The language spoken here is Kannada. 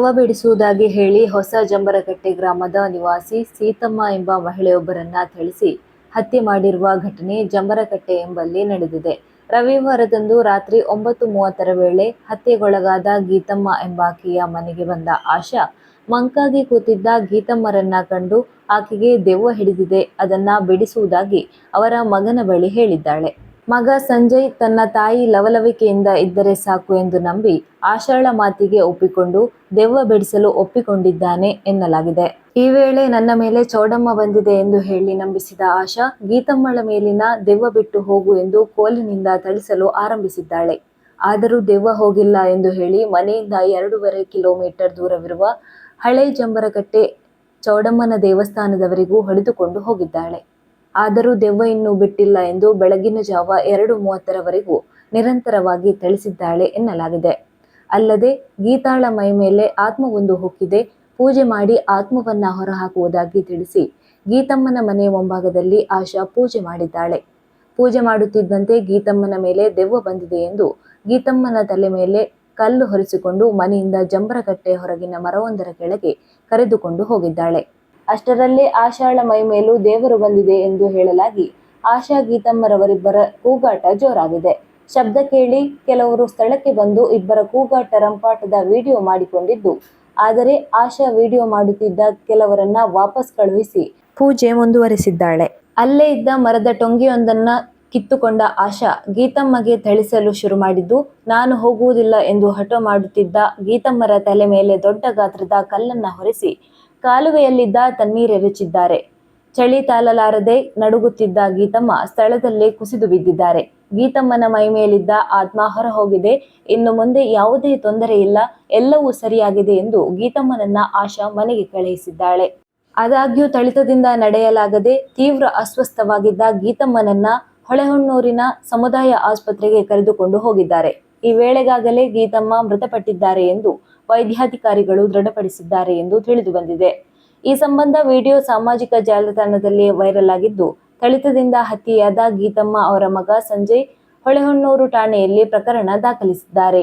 ದೆವ್ವ ಬಿಡಿಸುವುದಾಗಿ ಹೇಳಿ ಹೊಸ ಜಂಬರಕಟ್ಟೆ ಗ್ರಾಮದ ನಿವಾಸಿ ಸೀತಮ್ಮ ಎಂಬ ಮಹಿಳೆಯೊಬ್ಬರನ್ನ ಥಳಿಸಿ ಹತ್ಯೆ ಮಾಡಿರುವ ಘಟನೆ ಜಂಬರಕಟ್ಟೆ ಎಂಬಲ್ಲಿ ನಡೆದಿದೆ. ರವಿವಾರದಂದು ರಾತ್ರಿ ಒಂಬತ್ತು ಮೂವತ್ತರ ವೇಳೆ ಹತ್ಯೆಗೊಳಗಾದ ಗೀತಮ್ಮ ಎಂಬಾಕೆಯ ಮನೆಗೆ ಬಂದ ಆಶಾ, ಮಂಕಾಗಿ ಕೂತಿದ್ದ ಗೀತಮ್ಮರನ್ನ ಕಂಡು ಆಕೆಗೆ ದೆವ್ವ ಹಿಡಿದಿದೆ, ಅದನ್ನ ಬಿಡಿಸುವುದಾಗಿ ಅವರ ಮಗನ ಬಳಿ ಹೇಳಿದ್ದಾಳೆ. ಮಗ ಸಂಜಯ್ ತನ್ನ ತಾಯಿ ಲವಲವಿಕೆಯಿಂದ ಇದ್ದರೆ ಸಾಕು ಎಂದು ನಂಬಿ ಆಶಾಳ ಮಾತಿಗೆ ಒಪ್ಪಿಕೊಂಡು ದೆವ್ವ ಬಿಡಿಸಲು ಒಪ್ಪಿಕೊಂಡಿದ್ದಾನೆ ಎನ್ನಲಾಗಿದೆ. ಈ ವೇಳೆ ನನ್ನ ಮೇಲೆ ಚೌಡಮ್ಮ ಬಂದಿದೆ ಎಂದು ಹೇಳಿ ನಂಬಿಸಿದ ಆಶಾ, ಗೀತಮ್ಮಳ ಮೇಲಿನ ದೆವ್ವ ಬಿಟ್ಟು ಹೋಗು ಎಂದು ಕೋಲಿನಿಂದ ಥಳಿಸಲು ಆರಂಭಿಸಿದ್ದಾಳೆ. ಆದರೂ ದೆವ್ವ ಹೋಗಿಲ್ಲ ಎಂದು ಹೇಳಿ ಮನೆಯಿಂದ ಎರಡೂವರೆ ಕಿಲೋಮೀಟರ್ ದೂರವಿರುವ ಹಳೆ ಜಂಬರಕಟ್ಟೆ ಚೌಡಮ್ಮನ ದೇವಸ್ಥಾನದವರೆಗೂ ಹೊಡೆದುಕೊಂಡು ಹೋಗಿದ್ದಾಳೆ. ಆದರೂ ದೆವ್ವ ಇನ್ನೂ ಬಿಟ್ಟಿಲ್ಲ ಎಂದು ಬೆಳಗಿನ ಜಾವ ಎರಡು ಮೂವತ್ತರವರೆಗೂ ನಿರಂತರವಾಗಿ ತಿಳಿಸಿದ್ದಾಳೆ ಎನ್ನಲಾಗಿದೆ. ಅಲ್ಲದೆ ಗೀತಾಳ ಮೈ ಮೇಲೆ ಆತ್ಮವೊಂದು ಹೊಕ್ಕಿದೆ. ಪೂಜೆ ಮಾಡಿ ಆತ್ಮವನ್ನ ಹೊರಹಾಕುವುದಾಗಿ ತಿಳಿಸಿ ಗೀತಮ್ಮನ ಮನೆ ಮುಂಭಾಗದಲ್ಲಿ ಆಶಾ ಪೂಜೆ ಮಾಡಿದ್ದಾಳೆ. ಪೂಜೆ ಮಾಡುತ್ತಿದ್ದಂತೆ ಗೀತಮ್ಮನ ಮೇಲೆ ದೆವ್ವ ಬಂದಿದೆ ಎಂದು ಗೀತಮ್ಮನ ತಲೆ ಮೇಲೆ ಕಲ್ಲು ಹೊರಿಸಿಕೊಂಡು ಮನೆಯಿಂದ ಜಂಬರಕಟ್ಟೆ ಹೊರಗಿನ ಮರವೊಂದರ ಕೆಳಗೆ ಕರೆದುಕೊಂಡು ಹೋಗಿದ್ದಾಳೆ. ಅಷ್ಟರಲ್ಲೇ ಆಶಾಳ ಮೈ ಮೇಲೂ ದೇವರು ಬಂದಿದೆ ಎಂದು ಹೇಳಲಾಗಿ ಆಶಾ ಗೀತಮ್ಮರವರಿಬ್ಬರ ಕೂಗಾಟ ಜೋರಾಗಿದೆ. ಶಬ್ದ ಕೇಳಿ ಕೆಲವರು ಸ್ಥಳಕ್ಕೆ ಬಂದು ಇಬ್ಬರ ಕೂಗಾಟ ರಂಪಾಟದ ವಿಡಿಯೋ ಮಾಡಿಕೊಂಡಿದ್ದು, ಆದರೆ ಆಶಾ ವಿಡಿಯೋ ಮಾಡುತ್ತಿದ್ದ ಕೆಲವರನ್ನ ವಾಪಸ್ ಕಳುಹಿಸಿ ಪೂಜೆ ಮುಂದುವರಿಸಿದ್ದಾಳೆ. ಅಲ್ಲೇ ಇದ್ದ ಮರದ ಟೊಂಗಿಯೊಂದನ್ನ ಕಿತ್ತುಕೊಂಡ ಆಶಾ ಗೀತಮ್ಮಗೆ ಥಳಿಸಲು ಶುರು ಮಾಡಿದ್ದು, ನಾನು ಹೋಗುವುದಿಲ್ಲ ಎಂದು ಹಠ ಮಾಡುತ್ತಿದ್ದ ಗೀತಮ್ಮರ ತಲೆ ಮೇಲೆ ದೊಡ್ಡ ಗಾತ್ರದ ಕಲ್ಲನ್ನ ಹೊರಿಸಿ ಕಾಲುವೆಯಲ್ಲಿದ್ದ ತಣ್ಣೀರೆರಚಿದ್ದಾರೆ ಚಳಿ ತಾಲಲಾರದೆ ನಡುಗುತ್ತಿದ್ದ ಗೀತಮ್ಮ ಸ್ಥಳದಲ್ಲೇ ಕುಸಿದು ಬಿದ್ದಿದ್ದಾರೆ. ಗೀತಮ್ಮನ ಮೈ ಮೇಲಿದ್ದ ಆತ್ಮ ಹೊರ ಹೋಗಿದೆ ಇನ್ನು ಮುಂದೆ ಯಾವುದೇ ತೊಂದರೆ ಇಲ್ಲ, ಎಲ್ಲವೂ ಸರಿಯಾಗಿದೆ ಎಂದು ಗೀತಮ್ಮನನ್ನ ಆಶಾ ಮನೆಗೆ ಕಳುಹಿಸಿದ್ದಾಳೆ. ಆದಾಗ್ಯೂ, ತಳಿತದಿಂದ ನಡೆಯಲಾಗದೆ ತೀವ್ರ ಅಸ್ವಸ್ಥವಾಗಿದ್ದ ಗೀತಮ್ಮನನ್ನ ಹೊಳೆಹೊನ್ನೂರಿನ ಸಮುದಾಯ ಆಸ್ಪತ್ರೆಗೆ ಕರೆದುಕೊಂಡು ಹೋಗಿದ್ದಾರೆ. ಈ ವೇಳೆಗಾಗಲೇ ಗೀತಮ್ಮ ಮೃತಪಟ್ಟಿದ್ದಾರೆ ಎಂದು ವೈದ್ಯಾಧಿಕಾರಿಗಳು ದೃಢಪಡಿಸಿದ್ದಾರೆ ಎಂದು ತಿಳಿದು ಬಂದಿದೆ. ಈ ಸಂಬಂಧ ವಿಡಿಯೋ ಸಾಮಾಜಿಕ ಜಾಲತಾಣದಲ್ಲಿ ವೈರಲ್ ಆಗಿದ್ದು, ಥಳಿತದಿಂದ ಹತ್ಯೆಯಾದ ಗೀತಮ್ಮ ಅವರ ಮಗ ಸಂಜಯ್ ಹೊಳೆಹೊನ್ನೂರು ಠಾಣೆಯಲ್ಲಿ ಪ್ರಕರಣ ದಾಖಲಿಸಿದ್ದಾರೆ.